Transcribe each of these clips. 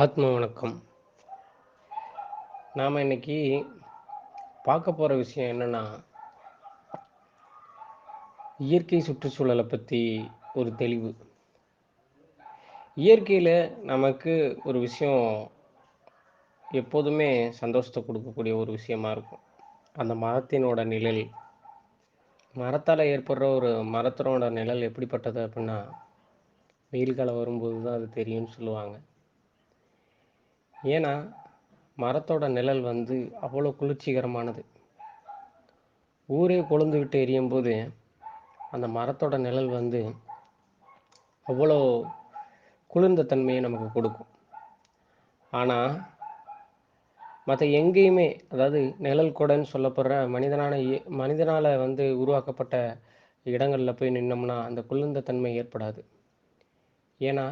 ஆத்ம வணக்கம் நாம் இன்னைக்கு பார்க்க போகிற விஷயம் என்னன்னா இயற்கை சுற்றுச்சூழலை பற்றி ஒரு தெளிவு. இயற்கையில் நமக்கு ஒரு விஷயம் எப்போதுமே சந்தோஷத்தை கொடுக்கக்கூடிய ஒரு விஷயமா இருக்கும். அந்த மரத்தினோட நிழல் மரத்தால் ஏற்படுற ஒரு மரத்தினோட நிழல் எப்படிப்பட்டது அப்படின்னா வெயில் காலம் வரும்போது தான் அது தெரியும்னு சொல்லுவாங்க. ஏன்னா மரத்தோட நிழல் வந்து அவ்வளோ குளிர்ச்சிகரமானது. ஊரே கொழுந்து விட்டு எரியும் போது அந்த மரத்தோட நிழல் வந்து அவ்வளோ குளிர்ந்த தன்மையை நமக்கு கொடுக்கும். ஆனால் மற்ற எங்கேயுமே அதாவது நிழல் கூடன்னு சொல்லப்படுற மனிதனான மனிதனால் வந்து உருவாக்கப்பட்ட இடங்களில் போய் நின்னோம்னா அந்த குளிர்ந்த தன்மை ஏற்படாது. ஏன்னா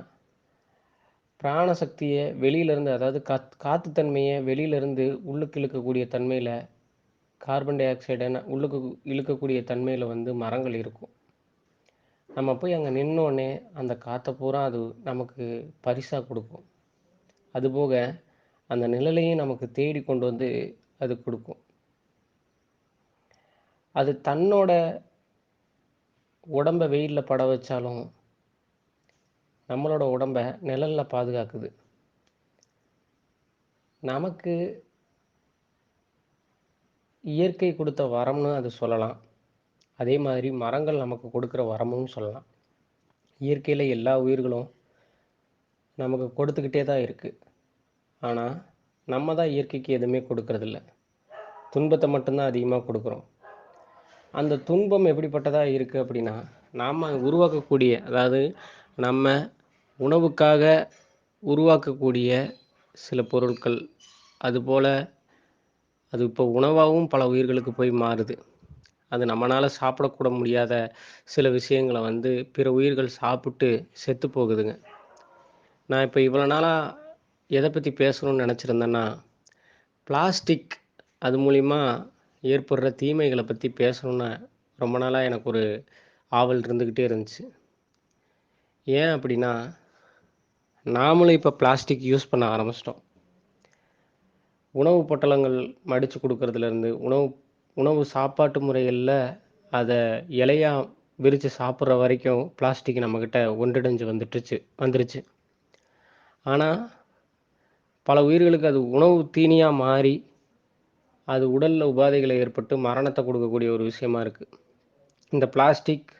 பிராணசக்தியை வெளியிலேருந்து அதாவது காத் காற்று தன்மையை வெளியிலேருந்து உள்ளுக்கு இழுக்கக்கூடிய தன்மையில் கார்பன் டை ஆக்சைடை உள்ளுக்கு இழுக்கக்கூடிய தன்மையில் வந்து மரங்கள் இருக்கும். நம்ம போய் அங்கே நின்னோடனே அந்த காற்றை பூரா அது நமக்கு பரிசாக கொடுக்கும். அதுபோக அந்த நிழலையும் நமக்கு தேடி கொண்டு வந்து அது கொடுக்கும். அது தன்னோட உடம்ப வெயிலில் பட வச்சாலும் நம்மளோட உடம்ப நிழல்ல பாதுகாக்குது. நமக்கு இயற்கை கொடுத்த வரம்னு அது சொல்லலாம். அதே மாதிரி மரங்கள் நமக்கு கொடுக்குற வரமும் சொல்லலாம். இயற்கையில் எல்லா உயிர்களும் நமக்கு கொடுத்துக்கிட்டே தான் இருக்குது ஆனால் நம்ம தான் இயற்கைக்கு எதுவுமே கொடுக்கறதில்ல. துன்பத்தை மட்டும்தான் அதிகமாக கொடுக்குறோம். அந்த துன்பம் எப்படிப்பட்டதாக இருக்குது அப்படின்னா நாம் உருவாக்கக்கூடிய அதாவது நம்ம உணவுக்காக உருவாக்கக்கூடிய சில பொருட்கள். அதுபோல் அது இப்போ உணவாகவும் பல உயிர்களுக்கு போய் மாறுது. அது நம்மளால் சாப்பிடக்கூட முடியாத சில விஷயங்களை வந்து பிற உயிர்கள் சாப்பிட்டு செத்து போகுதுங்க. நான் இப்போ இவ்வளோ நாளாக எதை பற்றி பேசணும்னு நினச்சிருந்தேன்னா பிளாஸ்டிக் அது மூலிமா ஏற்படுற தீமைகளை பற்றி பேசணும்னு ரொம்ப நாளாக எனக்கு ஒரு ஆவல் இருந்துக்கிட்டே இருந்துச்சு. ஏன் அப்படின்னா நாமளும் இப்போ பிளாஸ்டிக் யூஸ் பண்ண ஆரம்பிச்சிட்டோம். உணவு பொட்டலங்கள் மடித்து கொடுக்கறதுலேருந்து உணவு உணவு சாப்பாட்டு முறைகளில் அதை இலையாக விரித்து சாப்பிட்ற வரைக்கும் பிளாஸ்டிக் நம்மக்கிட்ட ஒன்றிணைஞ்சு வந்துட்டுச்சு வந்துருச்சு. ஆனால் பல உயிர்களுக்கு அது உணவு தீனியாக மாறி அது உடலில் உபாதைகளை ஏற்பட்டு மரணத்தை கொடுக்கக்கூடிய ஒரு விஷயமா இருக்குது இந்த பிளாஸ்டிக்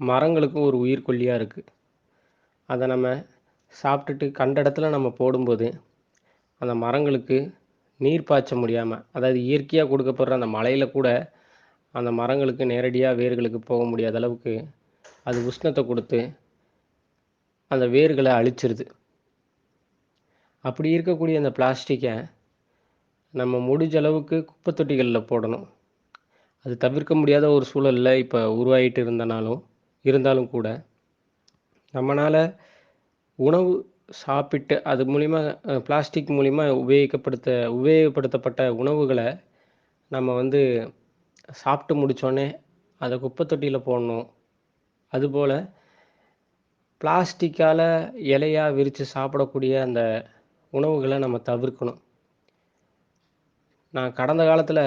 மரங்களுக்கும் ஒரு உயிர்கொல்லியாக இருக்குது அதை நம்ம சாப்பிட்டுட்டு கண்ட இடத்துல நம்ம போடும்போது அந்த மரங்களுக்கு நீர் பாய்ச்ச முடியாமல் அதாவது இயற்கையாக கொடுக்கப்படுற அந்த மலையில் கூட அந்த மரங்களுக்கு நேரடியாக வேர்களுக்கு போக முடியாத அளவுக்கு அது உஷ்ணத்தை கொடுத்து அந்த வேர்களை அழிச்சிருது. அப்படி இருக்கக்கூடிய அந்த பிளாஸ்டிக்கை நம்ம முடிஞ்ச அளவுக்கு குப்பை தொட்டிகளில் போடணும். அது தவிர்க்க முடியாத ஒரு சூழலில் இப்போ உருவாகிட்டு இருந்தனாலும் இருந்தாலும் கூட நம்மளால் உணவு சாப்பிட்டு அது மூலிமா பிளாஸ்டிக் மூலிமா உபயோகப்படுத்த உபயோகப்படுத்தப்பட்ட உணவுகளை நம்ம வந்து சாப்பிட்டு முடித்தோடனே அதை குப்பை தொட்டியில் போடணும். அதுபோல் பிளாஸ்டிக்கால் இலையாக விரித்து சாப்பிடக்கூடிய அந்த உணவுகளை நம்ம தவிர்க்கணும். நான் கடந்த காலத்தில்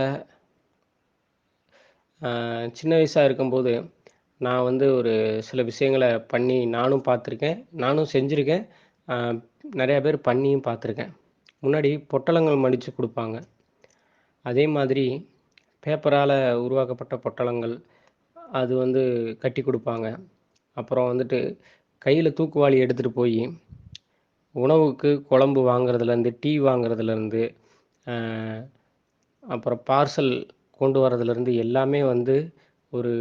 சின்ன வயசாக இருக்கும்போது நான் வந்து ஒரு சில விஷயங்களை பண்ணி நானும் பார்த்துருக்கேன் நானும் செஞ்சுருக்கேன். நிறையா பேர் பண்ணியும் பார்த்துருக்கேன். முன்னாடி பொட்டலங்கள் மடித்து கொடுப்பாங்க. அதே மாதிரி பேப்பரால் உருவாக்கப்பட்ட பொட்டலங்கள் அது வந்து கட்டி கொடுப்பாங்க. அப்புறம் வந்துட்டு கையில் தூக்குவாளி எடுத்துகிட்டு போய் உணவுக்கு குழம்பு வாங்குறதுலேருந்து டீ வாங்குறதுலேருந்து அப்புறம் பார்சல் கொண்டு வரதுலேருந்து எல்லாமே வந்து ஒரு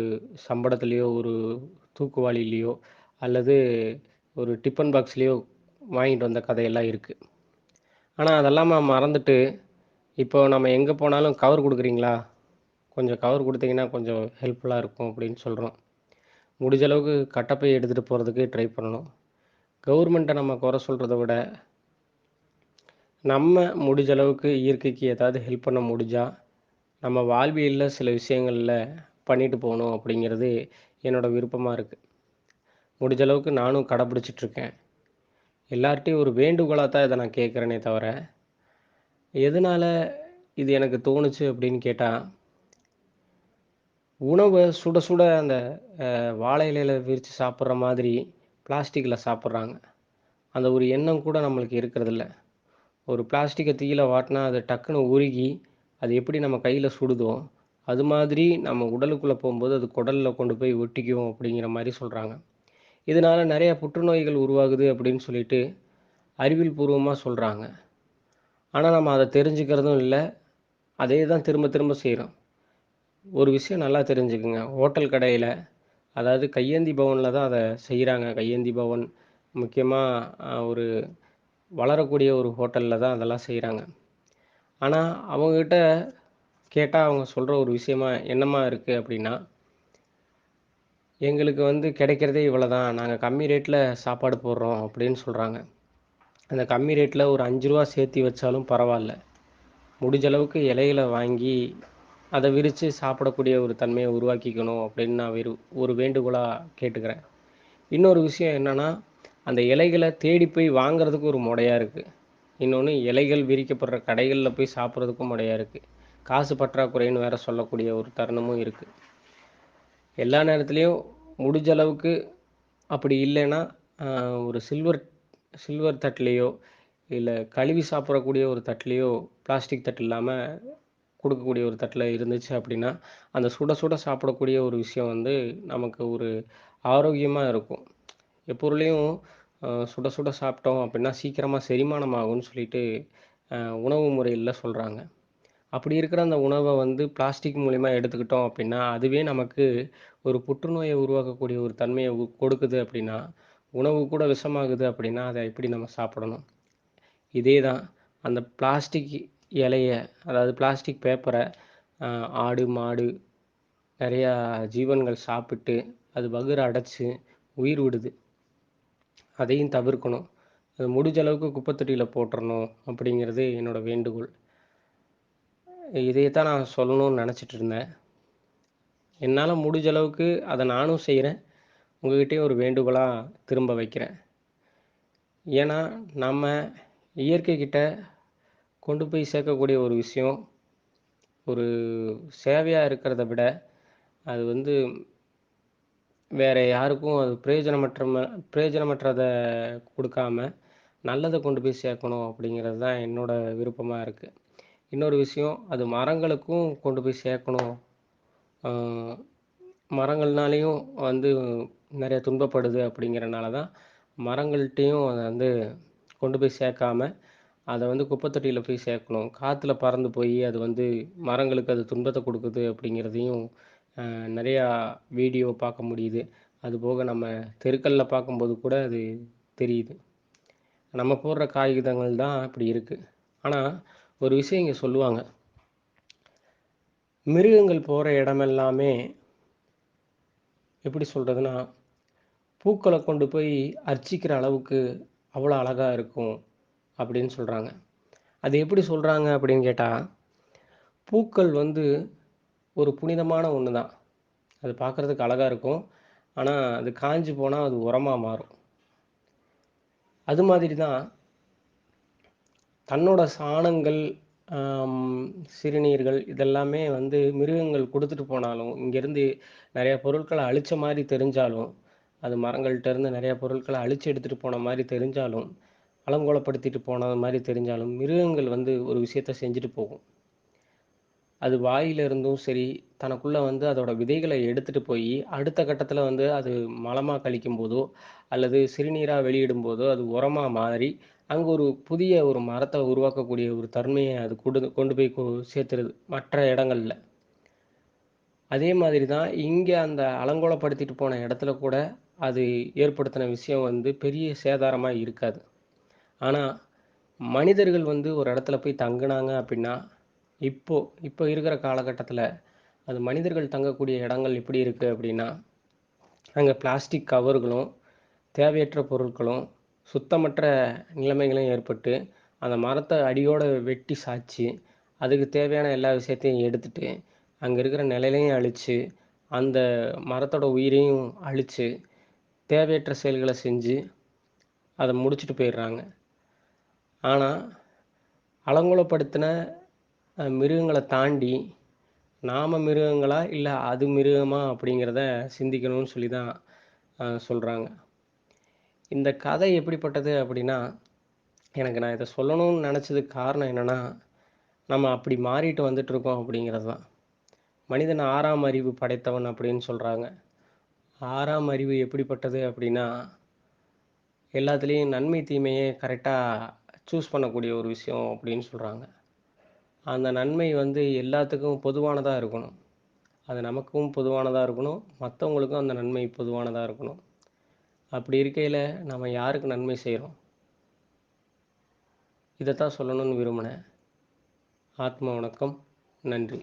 சம்படத்துலேயோ ஒரு தூக்குவாளிலேயோ அல்லது ஒரு டிஃபன் பாக்ஸ்லேயோ வாங்கிட்டு வந்த கதையெல்லாம் இருக்குது ஆனால் அதெல்லாம் நம்ம மறந்துட்டு இப்போ நம்ம எங்கே போனாலும் கவர் கொடுக்குறீங்களா? கொஞ்சம் கவர் கொடுத்தீங்கன்னா கொஞ்சம் ஹெல்ப்ஃபுல்லாக இருக்கும் அப்படின்னு சொல்கிறோம் முடிஞ்ச அளவுக்கு கட்டப்பை எடுத்துகிட்டு போகிறதுக்கு ட்ரை பண்ணணும். கவர்மெண்ட்டை நம்ம குறை சொல்கிறத விட நம்ம முடிஞ்ச அளவுக்கு இயற்கைக்கு ஏதாவது ஹெல்ப் பண்ண முடிஞ்சால் நம்ம வாழ்வியலில் சில விஷயங்களில் பண்ணிட்டு போகணும் அப்படிங்கிறது என்னோட விருப்பமாக இருக்குது முடிஞ்ச அளவுக்கு நானும் கடைப்பிடிச்சிட்ருக்கேன் எல்லார்ட்டையும் ஒரு வேண்டுகோளாக தான் இதை நான் கேட்குறேனே தவிர, எதனால் இது எனக்கு தோணுச்சு அப்படின்னு கேட்டால் உணவை சுட சுட அந்த வாழை இலையில் விரித்து சாப்பிட்ற மாதிரி பிளாஸ்டிக்கில் சாப்பிட்றாங்க. அந்த ஒரு எண்ணம் கூட நம்மளுக்கு இருக்கிறதில்ல. ஒரு பிளாஸ்டிக்கை தீயில வாட்டினா அது டக்குனு உருகி, அது எப்படி நம்ம கையில் சுடுதோ, அது மாதிரி நம்ம உடலுக்குள்ளே போகும்போது அது குடலில் கொண்டு போய் ஒட்டிக்கும் அப்படிங்கிற மாதிரி சொல்கிறாங்க இதனால் நிறைய புற்றுநோய்கள் உருவாகுது அப்படின்னு சொல்லிட்டு அறிவியல் பூர்வமாக சொல்கிறாங்க ஆனால் நம்ம அதை தெரிஞ்சுக்கிறதும் இல்லை. அதே தான் திரும்ப திரும்ப செய்கிறோம் ஒரு விஷயம் நல்லா தெரிஞ்சுக்குங்க. ஹோட்டல் கடையில் அதாவது கையேந்தி பவனில் தான் அதை செய்கிறாங்க கையேந்தி பவன் முக்கியமாக ஒரு வளரக்கூடிய ஒரு ஹோட்டலில் தான் அதெல்லாம் செய்கிறாங்க ஆனால் அவங்கக்கிட்ட கேட்டால் அவங்க சொல்கிற ஒரு விஷயமா என்னம்மா இருக்குது அப்படின்னா எங்களுக்கு வந்து கிடைக்கிறதே இவ்வளோ தான் நாங்கள் கம்மி ரேட்டில் சாப்பாடு போடுறோம் அப்படின்னு சொல்கிறாங்க அந்த கம்மி ரேட்டில் ஒரு அஞ்சு ரூபா சேர்த்து வச்சாலும் பரவாயில்ல. முடிஞ்ச அளவுக்கு வாங்கி, அதை விரித்து சாப்பிடக்கூடிய ஒரு தன்மையை உருவாக்கிக்கணும் அப்படின்னு நான் வெறு ஒரு வேண்டுகோளாக கேட்டுக்கிறேன். இன்னொரு விஷயம் என்னன்னா, அந்த இலைகளை தேடி போய் வாங்குறதுக்கு ஒரு முடையாக இருக்குது இன்னொன்று இலைகள் விரிக்கப்படுற கடைகளில் போய் சாப்பிட்றதுக்கும் முடையாக இருக்குது காசு பற்றாக்குறைன்னு வேற சொல்லக்கூடிய ஒரு தருணமும் இருக்கு. எல்லா நேரத்துலேயும் முடிஞ்ச அளவுக்கு அப்படி இல்லைன்னா, ஒரு சில்வர் சில்வர் தட்டுலயோ, இல்லை கழுவி சாப்பிடக்கூடிய ஒரு தட்டுலயோ, பிளாஸ்டிக் தட்டு இல்லாமல் கொடுக்கக்கூடிய ஒரு தட்டில் இருந்துச்சு அப்படின்னா, அந்த சுட சுட சாப்பிடக்கூடிய ஒரு விஷயம் வந்து நமக்கு ஒரு ஆரோக்கியமாக இருக்கும். எப்பொருளையும் சுட சுட சாப்பிட்டோம் அப்படின்னா, சீக்கிரமாக செரிமானம் ஆகும்னு சொல்லிட்டு உணவு முறையில் சொல்கிறாங்க அப்படி இருக்கிற அந்த உணவை வந்து பிளாஸ்டிக் மூலிமா எடுத்துக்கிட்டோம் அப்படின்னா, அதுவே நமக்கு ஒரு புற்றுநோயை உருவாக்கக்கூடிய ஒரு தன்மையை உ கொடுக்குது அப்படின்னா, உணவு கூட விஷமாகுது அப்படின்னா, அதை எப்படி நம்ம சாப்பிடணும்? இதே தான் அந்த பிளாஸ்டிக் இலைய, அதாவது பிளாஸ்டிக் பேப்பரை ஆடு, மாடு நிறையா ஜீவன்கள் சாப்பிட்டு, அது பகுர அடைச்சி உயிர் விடுது. அதையும் தவிர்க்கணும். அது முடிஞ்ச அளவுக்கு குப்பைத்தொட்டியில் போட்டுறணும் அப்படிங்கிறது என்னோட வேண்டுகோள். இதையே தான் நான் சொல்லணும்னு நினச்சிட்டு இருந்தேன். என்னால் முடிஞ்ச அளவுக்கு அதை நானும் செய்கிறேன் உங்ககிட்டயும் ஒரு வேண்டுகோளாக திரும்ப வைக்கிறேன். ஏன்னா, நம்ம இயற்கைக்கிட்ட கொண்டு போய் சேர்க்கக்கூடிய ஒரு விஷயம், ஒரு சேவையாக இருக்கிறத விட, அது வந்து வேறு யாருக்கும் அது பிரயோஜனமற்ற ம பிரயோஜனமற்றத நல்லதை கொண்டு போய் சேர்க்கணும் அப்படிங்கிறது தான் என்னோட விருப்பமாக இருக்குது இன்னொரு விஷயம், அது மரங்களுக்கும் கொண்டு போய் சேர்க்கணும். மரங்கள்னாலேயும் வந்து நிறைய துன்பப்படுது அப்படிங்கிறனால தான், மரங்கள்கிட்டையும் அதை வந்து கொண்டு போய் சேர்க்காம, அதை வந்து குப்பைத்தொட்டியில் போய் சேர்க்கணும். காற்றுல பறந்து போய் அது வந்து மரங்களுக்கு அது துன்பத்தை கொடுக்குது அப்படிங்கிறதையும் நிறையா வீடியோ பார்க்க முடியுது. அது போக நம்ம தெருக்களில் பார்க்கும்போது கூட அது தெரியுது. நம்ம போடுற காகிதங்கள் தான் இப்படி இருக்குது ஆனால் ஒரு விஷயம் இங்கே சொல்லுவாங்க. மிருகங்கள் போகிற இடமெல்லாமே எப்படி சொல்கிறதுன்னா பூக்களை கொண்டு போய் அர்ச்சிக்கிற அளவுக்கு அவ்வளோ அழகாக இருக்கும் அப்படின்னு சொல்கிறாங்க அது எப்படி சொல்கிறாங்க அப்படின்னு கேட்டால் பூக்கள் வந்து ஒரு புனிதமான ஒன்று தான். அது பார்க்கறதுக்கு அழகாக இருக்கும். ஆனால் அது காய்ஞ்சு போனால் அது உரமாக மாறும். அது மாதிரி தான் தன்னோட சாணங்கள், சிறுநீர்கள் இதெல்லாமே வந்து மிருகங்கள் கொடுத்துட்டு போனாலும், இங்கேருந்து நிறைய பொருட்களை அழிச்ச மாதிரி தெரிஞ்சாலும், அது மரங்கள்ட்ட இருந்து பொருட்களை அழித்து எடுத்துகிட்டு போன மாதிரி தெரிஞ்சாலும், அலங்கோலப்படுத்திட்டு போனது மாதிரி தெரிஞ்சாலும், மிருகங்கள் வந்து ஒரு விஷயத்த செஞ்சுட்டு போகும். அது வாயில இருந்தும் சரி, தனக்குள்ளே வந்து அதோட விதைகளை எடுத்துட்டு போய் அடுத்த கட்டத்தில் வந்து அது மலமா கழிக்கும்போதோ, அல்லது சிறுநீராக வெளியிடும் போதோ அது உரமாக மாறி, அங்கே ஒரு புதிய ஒரு மரத்தை உருவாக்கக்கூடிய ஒரு தன்மையை அது கொண்டு கொண்டு போய் சேர்த்துருது, மற்ற இடங்கள்ல. அதே மாதிரி தான் இங்கே அந்த அலங்கோலப்படுத்திட்டு போன இடத்துல கூட, அது ஏற்படுத்தின விஷயம் வந்து பெரிய சேதாரமாக இருக்காது. ஆனால் மனிதர்கள் வந்து ஒரு இடத்துல போய் தங்குனாங்க அப்படின்னா, இப்போ இப்போ இருக்கிற காலகட்டத்தில் அது மனிதர்கள் தங்கக்கூடிய இடங்கள் எப்படி இருக்குது அப்படின்னா, அங்கே பிளாஸ்டிக் கவர்களும், தேவையற்ற பொருட்களும், சுத்தமற்ற நிலைமைகளும் ஏற்பட்டு, அந்த மரத்தை அடியோடு வெட்டி சாய்ச்சி அதுக்கு தேவையான எல்லா விஷயத்தையும் எடுத்துட்டு, அங்கே இருக்கிற நிலையிலையும் அழித்து அந்த மரத்தோட உயிரையும் அழித்து தேவையற்ற செயல்களை செஞ்சு, அதை முடிச்சுட்டு போயிடுறாங்க. ஆனால் அலங்கோலப்படுத்தின மிருகங்களை தாண்டி நாம மிருகங்களா இல்லை அது மிருகமா அப்படிங்கிறத சிந்திக்கணும்னு சொல்லி தான் சொல்கிறாங்க இந்த கதை எப்படிப்பட்டது அப்படின்னா எனக்கு நான் இதை சொல்லணும்னு நினச்சதுக்கு காரணம் என்னென்னா நம்ம அப்படி மாறிட்டு வந்துட்டுருக்கோம் அப்படிங்கிறது தான். மனிதன் ஆறாம் அறிவு படைத்தவன் அப்படின்னு சொல்கிறாங்க ஆறாம் அறிவு எப்படிப்பட்டது அப்படின்னா எல்லாத்துலேயும் நன்மை தீமையை கரெக்டாக சூஸ் பண்ணக்கூடிய ஒரு விஷயம் அப்படின்னு சொல்கிறாங்க அந்த நன்மை வந்து எல்லாத்துக்கும் பொதுவானதாக இருக்கணும். அது நமக்கும் பொதுவானதாக இருக்கணும். மற்றவங்களுக்கும் அந்த நன்மை பொதுவானதாக இருக்கணும். அப்படி இருக்கையில் நம்ம யாருக்கு நன்மை செய்கிறோம் இதைத்தான் சொல்லணும்னு விரும்பினேன். ஆத்ம வணக்கம். நன்றி.